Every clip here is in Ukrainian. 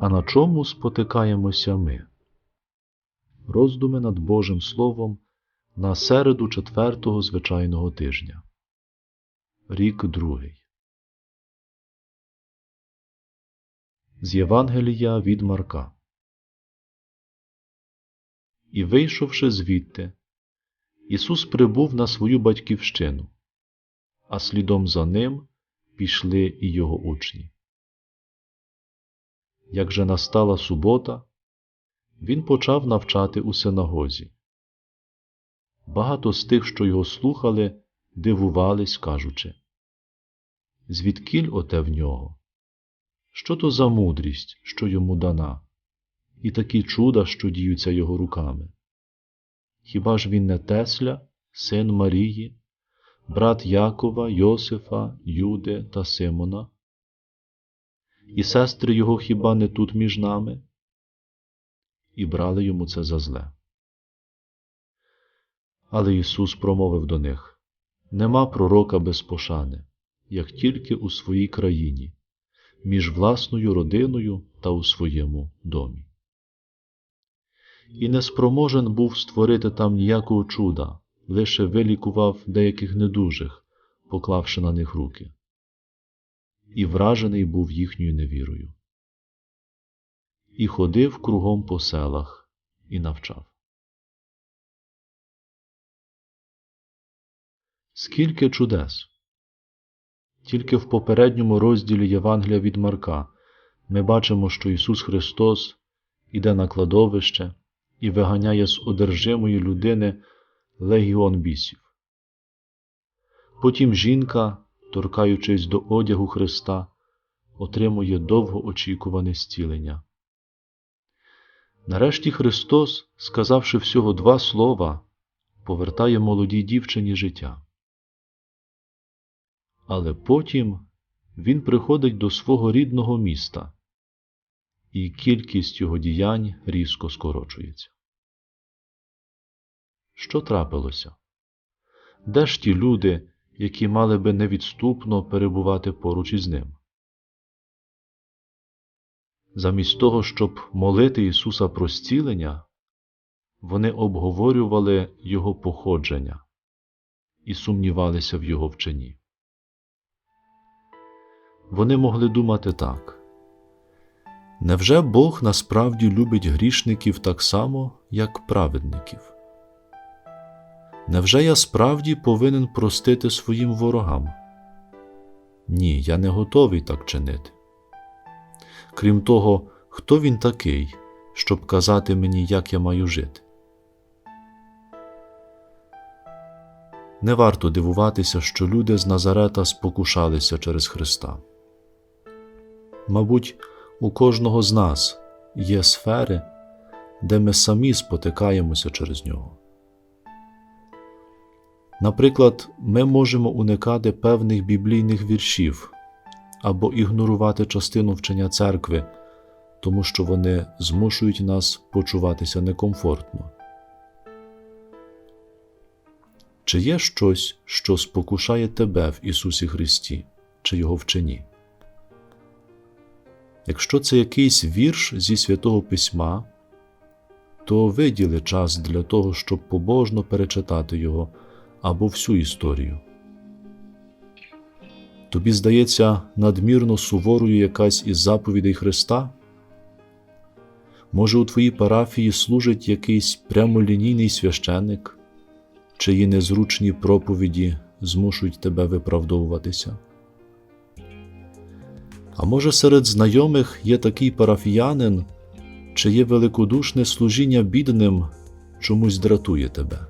А на чому спотикаємося ми? Роздуми над Божим Словом на середу четвертого звичайного тижня. Рік другий. З Євангелія від Марка. І вийшовши звідти, Ісус прибув на свою батьківщину, а слідом за ним пішли і його учні. Як же настала субота, він почав навчати у синагозі. Багато з тих, що його слухали, дивувались, кажучи Звідкіль оте в нього? Що то за мудрість, що йому дана, і такі чуда, що діються його руками? Хіба ж він не Тесля, син Марії, брат Якова, Йосифа, Юде та Симона? І сестри його хіба не тут між нами? І брали йому це за зле. Але Ісус промовив до них Нема пророка без пошани, як тільки у своїй країні, між власною родиною та у своєму домі. І не спроможен був створити там ніякого чуда, лише вилікував деяких недужих, поклавши на них руки. І вражений був їхньою невірою. І ходив кругом по селах і навчав. Скільки чудес! Тільки в попередньому розділі Євангелія від Марка ми бачимо, що Ісус Христос іде на кладовище і виганяє з одержимої людини легіон бісів. Потім жінка, торкаючись до одягу Христа, отримує довгоочікуване зцілення. Нарешті Христос, сказавши всього два слова, повертає молодій дівчині життя. Але потім він приходить до свого рідного міста, і кількість його діянь різко скорочується. Що трапилося? Де ж ті люди, які мали би невідступно перебувати поруч із ним? Замість того, щоб молити Ісуса про зцілення, вони обговорювали Його походження і сумнівалися в Його вченні. Вони могли думати так. Невже Бог насправді любить грішників так само, як праведників? Невже я справді повинен простити своїм ворогам? Ні, я не готовий так чинити. Крім того, хто він такий, щоб казати мені, як я маю жити? Не варто дивуватися, що люди з Назарета спокушалися через Христа. Мабуть, у кожного з нас є сфери, де ми самі спотикаємося через нього. Наприклад, ми можемо уникати певних біблійних віршів або ігнорувати частину вчення церкви, тому що вони змушують нас почуватися некомфортно. Чи є щось, що спокушає тебе в Ісусі Христі, чи Його вченні? Якщо це якийсь вірш зі святого письма, то виділи час для того, щоб побожно перечитати його або всю історію. Тобі здається надмірно суворою якась із заповідей Христа? Може, у твоїй парафії служить якийсь прямолінійний священник, чиї незручні проповіді змушують тебе виправдовуватися? А може, серед знайомих є такий парафіянин, чиє великодушне служіння бідним чомусь дратує тебе.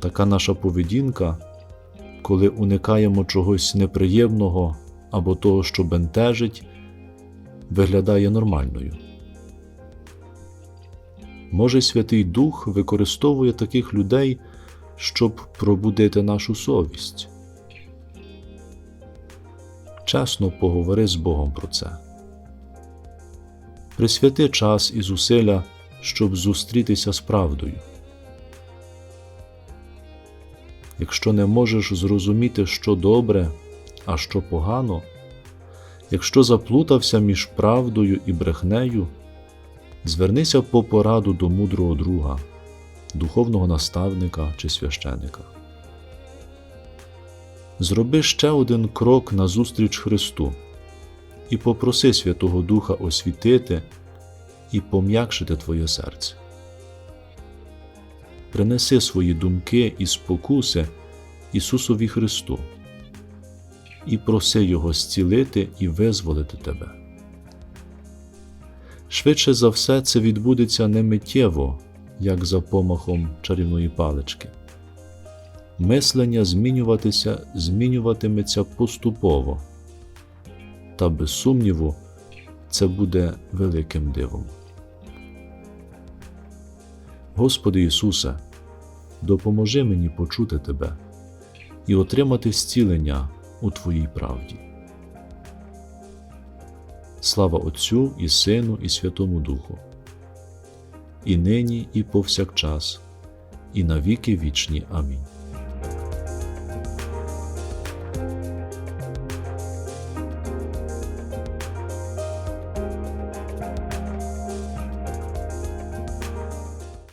Така наша поведінка, коли уникаємо чогось неприємного або того, що бентежить, виглядає нормальною. Може, Святий Дух використовує таких людей, щоб пробудити нашу совість. Чесно поговори з Богом про це. Присвяти час і зусилля, щоб зустрітися з правдою. Якщо не можеш зрозуміти, що добре, а що погано, Якщо заплутався між правдою і брехнею, звернися по пораду до мудрого друга, духовного наставника чи священика. Зроби ще один крок назустріч Христу і попроси Святого Духа освітити і пом'якшити твоє серце. Принеси свої думки і спокуси Ісусові Христу і проси Його зцілити і визволити тебе. Швидше за все, це відбудеться не миттєво, як за помахом чарівної палички. Мислення змінюватися змінюватиметься поступово, та без сумніву, це буде великим дивом. Господи Ісусе, допоможи мені почути Тебе і отримати зцілення у Твоїй правді. Слава Отцю і Сину, і Святому Духу, і нині, і повсякчас, і на віки вічні. Амінь.